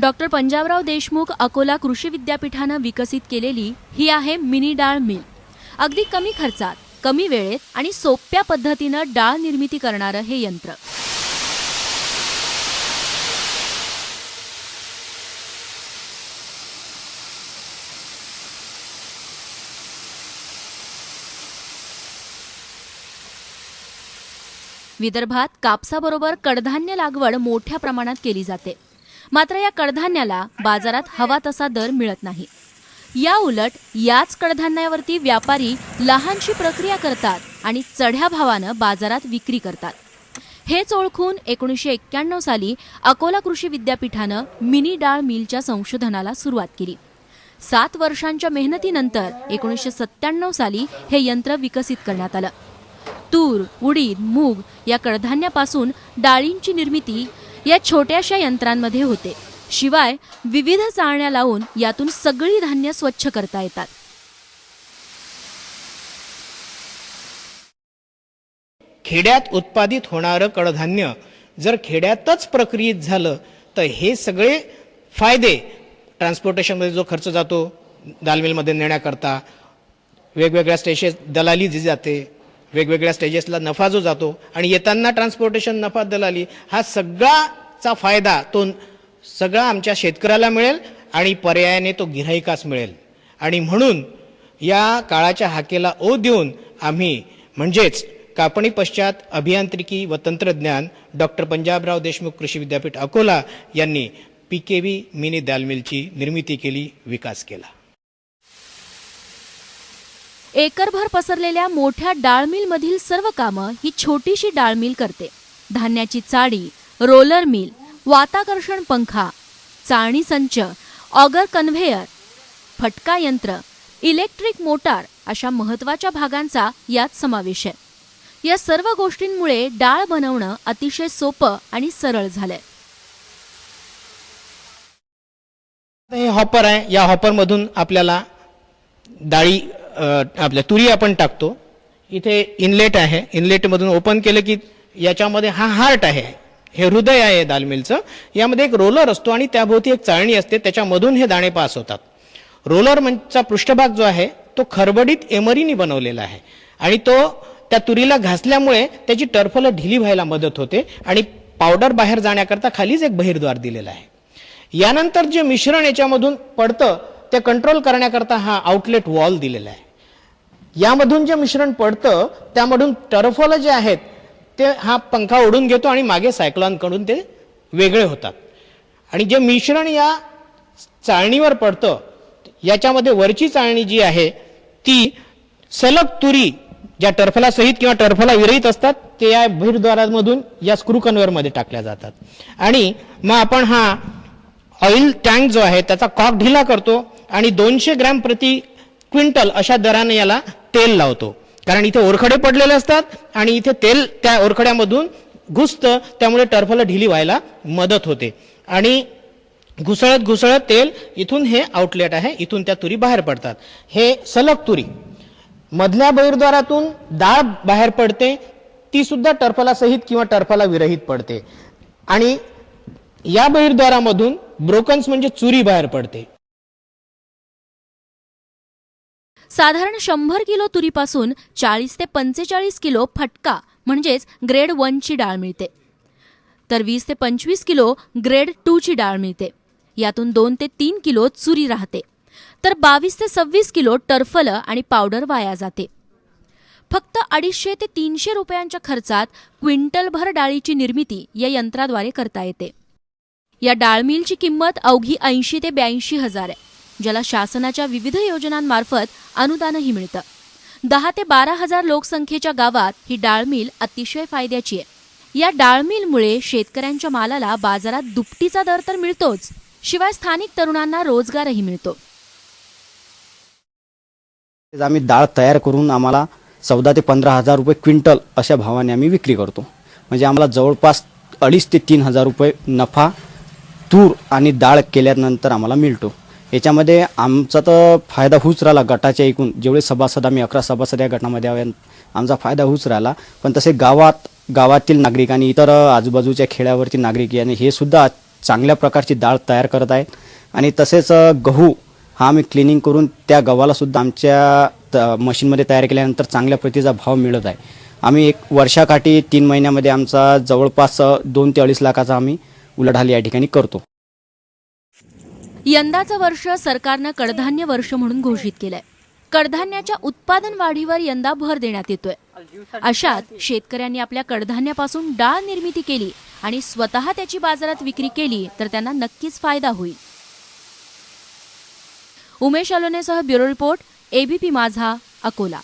Doctor Panjabrao Deshmukh Akola कृषी विद्यापीठानं विकसित केलेली ही आहे मिनी डाळ मिल. अगदी कमी खर्चात कमी वेळेत आणि सोप्या पद्धतीनं डाळ निर्मिती करणारं हे यंत्र. विदर्भात कापसाबरोबर कडधान्य लागवड मोठ्या प्रमाणात केली जाते. मात्र या कडधान्याला बाजारात हवा तसा दर मिळत नाही. या उलट याच कडधान्यावरती व्यापारी लहानशी प्रक्रिया करतात आणि चढ्या भावानं बाजारात विक्री करतात. हेच ओळखून एकोणीसशे एक्क्याण्णव साली अकोला कृषी विद्यापीठानं मिनी डाळ मिलच्या संशोधनाला सुरुवात केली. सात वर्षांच्या मेहनतीनंतर एकोणीसशे सत्त्याण्णव साली हे यंत्र विकसित करण्यात आलं. तूर उडीद मूग या कडधान्यापासून डाळींची निर्मिती या छोट्याशा यंत्रांमध्ये होते. शिवाय विविध चाळण्या लावून यातून सगळी धान्य स्वच्छ करता येतात. खेड्यात उत्पादित होणारं कडधान्य जर खेड्यातच प्रक्रियित झालं तर हे सगळे फायदे ट्रान्सपोर्टेशनमध्ये जो खर्च जातो दालमिलमध्ये नेण्याकरता वेगवेगळ्या स्टेशन दलाली जी जाते वेगवेगळ्या स्टेजेसला नफा जो जातो आणि येताना ट्रान्सपोर्टेशन नफा दलाली हा सगळाचा फायदा तो सगळा आमच्या शेतकऱ्याला मिळेल आणि पर्यायाने तो गिऱ्हाईकास मिळेल. आणि म्हणून या काळाच्या हाकेला ओ देऊन आम्ही म्हणजेच कापणी पश्चात अभियांत्रिकी व तंत्रज्ञान डॉक्टर पंजाबराव देशमुख कृषी विद्यापीठ अकोला यांनी पीकेव्ही मिनी दालमिलची निर्मिती केली विकास केला. एकरभर पसरलेल्या मोठ्या डाळमिलमधील सर्व कामं ही छोटीशी डाळमिल करते. धान्याची चाळी रोलर मिल वाताकर्षण पंखा चाळणी संच ऑगर कन्व्हेयर फटका यंत्र इलेक्ट्रिक मोटार अशा महत्त्वाच्या भागांचा यात समावेश आहे. या सर्व गोष्टींमुळे डाळ बनवणं अतिशय सोपं आणि सरळ झालंय. हे हॉपर आहे. या हॉपरमधून आपल्याला डाळी आपल्या तुरी आपण टाकतो. इथे इनलेट आहे. इनलेटमधून ओपन केलं की याच्यामध्ये हा हार्ट आहे. हे हृदय आहे दालमिलचं. यामध्ये एक रोलर असतो आणि त्याभोवती एक चाळणी असते. त्याच्यामधून हे दाणे पास होतात. रोलर चा पृष्ठभाग जो आहे तो खरबडीत एमरीनी बनवलेला आहे. आणि तो त्या तुरीला घासल्यामुळे त्याची टर्फलं ढिली व्हायला मदत होते आणि पावडर बाहेर जाण्याकरता खालीच एक बहिर्द्वार दिलेला आहे. यानंतर जे मिश्रण याच्यामधून पडतं ते कंट्रोल करण्याकरता हा आउटलेट वॉल दिलेला आहे. यामधून जे मिश्रण पडतं त्यामधून टर्फोल जे आहेत ते हा पंखा ओढून घेतो आणि मागे सायक्लॉनकडून ते वेगळे होतात. आणि जे मिश्रण या चाळणीवर पडतं याच्यामध्ये वरची चाळणी जी आहे ती सलग तुरी ज्या टर्फला सहित किंवा टर्फला विरहित असतात ते या बहिर्द्वारामधून या स्क्रू कन्व्हरमध्ये टाकल्या जातात. आणि मग आपण हा ऑइल टँक जो आहे त्याचा कॉक ढिला करतो आणि दोनशे ग्रॅम प्रति क्विंटल अशा दराने याला तेल लावतो. कारण इथे ओरखडे पडलेले असतात आणि इथे तेल त्या ओरखड्यामधून घुसतं त्यामुळे टर्फला ढिली व्हायला मदत होते. आणि घुसळत घुसळत तेल इथून हे आउटलेट आहे इथून त्या तुरी बाहेर पडतात. हे सलग तुरी. मधल्या बहिर्द्वारातून डाळ बाहेर पडते ती सुद्धा टर्फला सहित किंवा टर्फला विरहित पडते. आणि या बहिर्द्वारामधून ब्रोकन्स म्हणजे चुरी बाहेर पडते. साधारण शंभर किलो तुरीपासून चाळीस ते पंचेचाळीस किलो फटका म्हणजेच ग्रेड वनची डाळ मिळते. तर वीस ते पंचवीस किलो ग्रेड टूची डाळ मिळते. यातून दोन ते तीन किलो चुरी राहते. तर बावीस ते सव्वीस किलो टर्फलं आणि पावडर वाया जाते. फक्त अडीचशे ते तीनशे रुपयांच्या खर्चात क्विंटलभर डाळीची निर्मिती या यंत्राद्वारे करता येते. या डाळमिलची किंमत अवघी ऐंशी ते ब्याऐंशी हजार आहे. ज्याला शासनाच्या विविध योजनांमार्फत अनुदानही मिळतं. दहा ते बारा हजार लोकसंख्येच्या गावात ही डाळमिल अतिशय फायद्याची आहे. या डाळमिलमुळे शेतकऱ्यांच्या मालाला बाजारात दुपटीचा दर तर मिळतोच शिवाय स्थानिक तरुणांना रोजगारही मिळतो. आम्ही डाळ तयार करून आम्हाला चौदा ते पंधरा हजार रुपये क्विंटल अशा भावाने आम्ही विक्री करतो. म्हणजे आम्हाला जवळपास अडीच ते तीन हजार रुपये नफा तूर आणि डाळ केल्यानंतर आम्हाला मिळतो. याच्यामध्ये आमचा तर फायदा होऊच राहिला गटाच्या एकूण. जेवढे सभासद आम्ही अकरा सभासद या गटामध्ये आहे आमचा फायदा होऊच राहिला. पण तसे गावात गावातील नागरिक आणि इतर आजूबाजूच्या खेड्यावरती नागरिक यांनी हे सुद्धा चांगल्या प्रकारची डाळ तयार करत आहेत. आणि तसेच गहू हा आम्ही क्लिनिंग करून त्या गव्हालासुद्धा आमच्या त- मशीनमध्ये तयार केल्यानंतर चांगल्या प्रतीचा भाव मिळत आहे. आम्ही एक वर्षाकाठी तीन महिन्यामध्ये आमचा जवळपास दोन ते अडीच लाखाचा आम्ही उलाढाल या ठिकाणी करतो. यंदाचं वर्ष सरकारनं कडधान्य वर्ष म्हणून घोषित केलंय. कडधान्याच्या उत्पादन वाढीवर यंदा भर देण्यात येतोय. अशात शेतकऱ्यांनी आपल्या कडधान्यापासून डाळ निर्मिती केली आणि स्वतः त्याची बाजारात विक्री केली तर त्यांना नक्कीच फायदा होईल. Umesh अलोनेसह bureau report ABP Majha Akola.